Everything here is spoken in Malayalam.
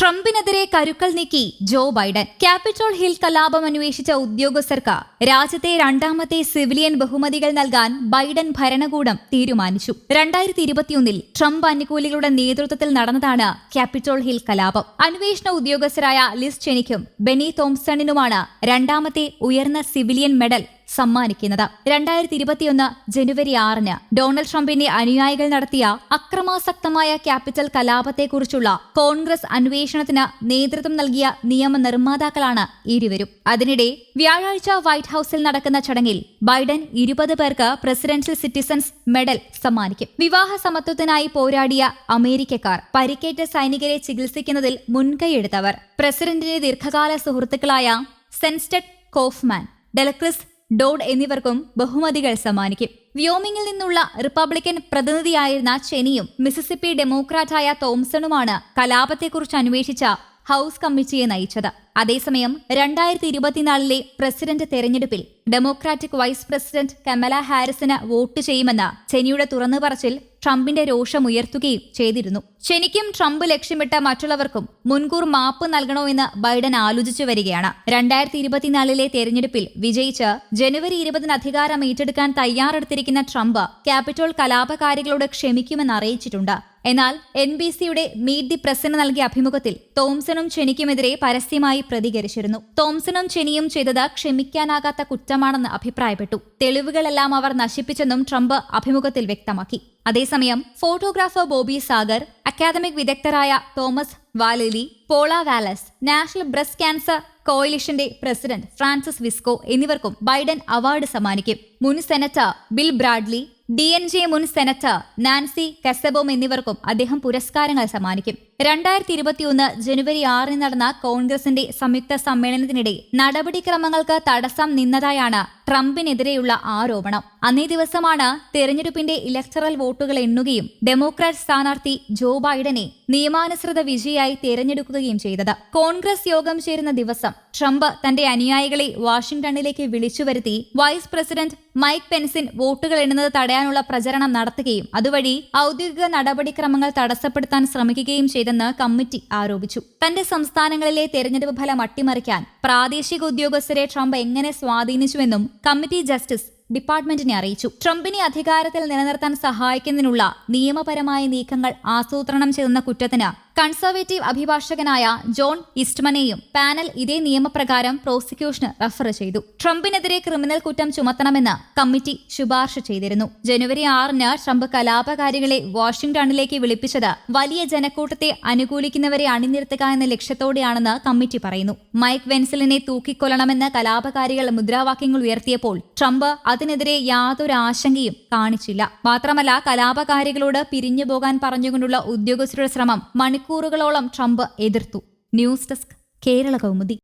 ട്രംപിനെതിരെ കരുക്കൾ നീക്കി ജോ ബൈഡൻ. ക്യാപിറ്റോൾ ഹിൽ കലാപം അന്വേഷിച്ച ഉദ്യോഗസ്ഥർക്ക് രാജ്യത്തെ രണ്ടാമത്തെ സിവിലിയൻ ബഹുമതികൾ നൽകാൻ ബൈഡൻ ഭരണകൂടം തീരുമാനിച്ചു. രണ്ടായിരത്തി ഇരുപത്തിയൊന്നിൽ ട്രംപ് അനുകൂലികളുടെ നേതൃത്വത്തിൽ നടന്നതാണ് ക്യാപിറ്റോൾ ഹിൽ കലാപം. അന്വേഷണ ഉദ്യോഗസ്ഥരായ ലിസ് ചെനിക്കും ബെനി തോംസണിനുമാണ് രണ്ടാമത്തെ ഉയർന്ന സിവിലിയൻ മെഡൽ സമ്മാനിക്കുന്നത്. രണ്ടായിരത്തി ഇരുപത്തിയൊന്ന് ജനുവരി ആറിന് ഡൊണാൾഡ് ട്രംപിന്റെ അനുയായികൾ നടത്തിയ അക്രമാസക്തമായ ക്യാപിറ്റൽ കലാപത്തെക്കുറിച്ചുള്ള കോൺഗ്രസ് അന്വേഷണത്തിന് നേതൃത്വം നൽകിയ നിയമ നിർമ്മാതാക്കളാണ് ഇരുവരും. അതിനിടെ വ്യാഴാഴ്ച വൈറ്റ് ഹൌസിൽ നടക്കുന്ന ചടങ്ങിൽ ബൈഡൻ ഇരുപത് പേർക്ക് പ്രസിഡൻഷ്യൽ സിറ്റിസൺസ് മെഡൽ സമ്മാനിക്കും. വിവാഹ സമത്വത്തിനായി പോരാടിയ അമേരിക്കക്കാർ പരിക്കേറ്റ സൈനികരെ ചികിത്സിക്കുന്നതിൽ മുൻകൈയെടുത്തവർ. പ്രസിഡന്റിന്റെ ദീർഘകാല സുഹൃത്തുക്കളായ സെൻസ്റ്റഡ് കോഫ്മാൻ ഡെലക്രിസ് ഡോഡ് എന്നിവർക്കും ബഹുമതികൾ സമ്മാനിക്കും. വ്യോമിംഗിൽ നിന്നുള്ള റിപ്പബ്ലിക്കൻ പ്രതിനിധിയായിരുന്ന ചെനിയും മിസിസിപ്പി ഡെമോക്രാറ്റായ തോംസണുമാണ് കലാപത്തെക്കുറിച്ച് അന്വേഷിച്ച ഹൗസ് കമ്മിറ്റിയെ നയിച്ചത്. അതേസമയം രണ്ടായിരത്തി ഇരുപത്തിനാലിലെ പ്രസിഡന്റ് തെരഞ്ഞെടുപ്പിൽ ഡെമോക്രാറ്റിക് വൈസ് പ്രസിഡന്റ് കമല ഹാരിസിന് വോട്ട് ചെയ്യുമെന്ന് ചെനിയുടെ തുറന്നു പറച്ചിൽ ട്രംപിന്റെ രോഷം രോഷമുയർത്തുകയും ചെയ്തിരുന്നു. ശനിക്കും ട്രംപ് ലക്ഷ്യമിട്ട മറ്റുള്ളവർക്കും മുൻകൂർ മാപ്പ് നൽകണോ എന്ന് ബൈഡൻ ആലോചിച്ചു വരികയാണ്. രണ്ടായിരത്തി ഇരുപത്തിനാലിലെ തെരഞ്ഞെടുപ്പിൽ വിജയിച്ച് ജനുവരി ഇരുപതിന് അധികാരം ഏറ്റെടുക്കാൻ തയ്യാറെടുത്തിരിക്കുന്ന ട്രംപ് ക്യാപിറ്റോൾ കലാപകാരികളോട് ക്ഷമിക്കുമെന്ന് അറിയിച്ചിട്ടുണ്ട്. എന്നാൽ എൻ ബി സിയുടെ മീറ്റ് ദി പ്രസിന് നൽകിയ അഭിമുഖത്തിൽ തോംസണും ചെനിക്കുമെതിരെ പരസ്യമായി പ്രതികരിച്ചിരുന്നു. തോംസണും ചെനിയും ചെയ്തത് ക്ഷമിക്കാനാകാത്ത കുറ്റമാണെന്ന് അഭിപ്രായപ്പെട്ടു. തെളിവുകളെല്ലാം അവർ നശിപ്പിച്ചെന്നും ട്രംപ് അഭിമുഖത്തിൽ വ്യക്തമാക്കി. അതേസമയം ഫോട്ടോഗ്രാഫർ ബോബി സാഗർ അക്കാദമിക് വിദഗ്ധരായ Thomas വാലലി Paula Wallace national breast cancer കോയിലിഷന്റെ president Francis Visco എന്നിവർക്കും ബൈഡൻ അവാർഡ് സമ്മാനിക്കും. മുൻ senator Bill Bradley D N J മുൻ സെനറ്റർ നാൻസി കസബോം എന്നിവർക്കും അദ്ദേഹം പുരസ്കാരങ്ങൾ സമ്മാനിക്കും. രണ്ടായിരത്തി ഇരുപത്തിയൊന്ന് ജനുവരി ആറിന് നടന്ന കോൺഗ്രസിന്റെ സംയുക്ത സമ്മേളനത്തിനിടെ നടപടിക്രമങ്ങൾക്ക് തടസ്സം നിന്നതായാണ് ട്രംപിനെതിരെയുള്ള ആരോപണം. അന്നേ ദിവസമാണ് തെരഞ്ഞെടുപ്പിന്റെ ഇലക്ടറൽ വോട്ടുകൾ എണ്ണുകയും ഡെമോക്രാറ്റ് സ്ഥാനാർത്ഥി ജോ ബൈഡനെ നിയമാനുസൃത വിജയായി തെരഞ്ഞെടുക്കുകയും ചെയ്തത്. കോൺഗ്രസ് യോഗം ചേരുന്ന ദിവസം ട്രംപ് തന്റെ അനുയായികളെ വാഷിംഗ്ടണിലേക്ക് വിളിച്ചു വരുത്തി വൈസ് പ്രസിഡന്റ് മൈക്ക് പെൻസിൻ വോട്ടുകൾ എണ്ണുന്നത് തടയാനുള്ള പ്രചരണം നടത്തുകയും അതുവഴി ഔദ്യോഗിക നടപടിക്രമങ്ങൾ തടസ്സപ്പെടുത്താൻ ശ്രമിക്കുകയും ചെയ്തെന്ന് കമ്മിറ്റി ആരോപിച്ചു. തന്റെ സംസ്ഥാനങ്ങളിലെ തെരഞ്ഞെടുപ്പ് ഫലം അട്ടിമറിക്കാൻ പ്രാദേശിക ഉദ്യോഗസ്ഥരെ ട്രംപ് എങ്ങനെ സ്വാധീനിച്ചുവെന്നും കമ്മിറ്റി ജസ്റ്റിസ് ഡിപ്പാർട്ട്മെന്റിനെ അറിയിച്ചു. ട്രംപിനെ അധികാരത്തിൽ നിലനിർത്താൻ സഹായിക്കുന്നതിനുള്ള നിയമപരമായ നീക്കങ്ങൾ ആസൂത്രണം ചെയ്യുന്ന കുറ്റത്തിന് കൺസർവേറ്റീവ് അഭിഭാഷകനായ ജോൺ ഇസ്റ്റ്മനെയും പാനൽ ഇതേ നിയമപ്രകാരം പ്രോസിക്യൂഷന് റഫർ ചെയ്തു. ട്രംപിനെതിരെ ക്രിമിനൽ കുറ്റം ചുമത്തണമെന്ന് കമ്മിറ്റി ശുപാർശ ചെയ്തിരുന്നു. ജനുവരി ആറിന് ട്രംപ് കലാപകാരികളെ വാഷിംഗ്ടണിലേക്ക് വിളിപ്പിച്ചത് വലിയ ജനക്കൂട്ടത്തെ അനുകൂലിക്കുന്നവരെ അണിനിരത്തുക എന്ന ലക്ഷ്യത്തോടെയാണെന്ന് കമ്മിറ്റി പറയുന്നു. മൈക്ക് വെൻസലിനെ തൂക്കിക്കൊല്ലണമെന്ന് കലാപകാരികൾ മുദ്രാവാക്യങ്ങൾ ഉയർത്തിയപ്പോൾ ട്രംപ് അതിനെതിരെ യാതൊരു ആശങ്കയും കാണിച്ചില്ല. മാത്രമല്ല കലാപകാരികളോട് പിരിഞ്ഞു പോകാൻ പറഞ്ഞുകൊണ്ടുള്ള ഉദ്യോഗസ്ഥരുടെ ശ്രമം മണിക്കൂറുകളോളം ട്രംപ് എതിർത്തു. News desk Kerala Kaumudi.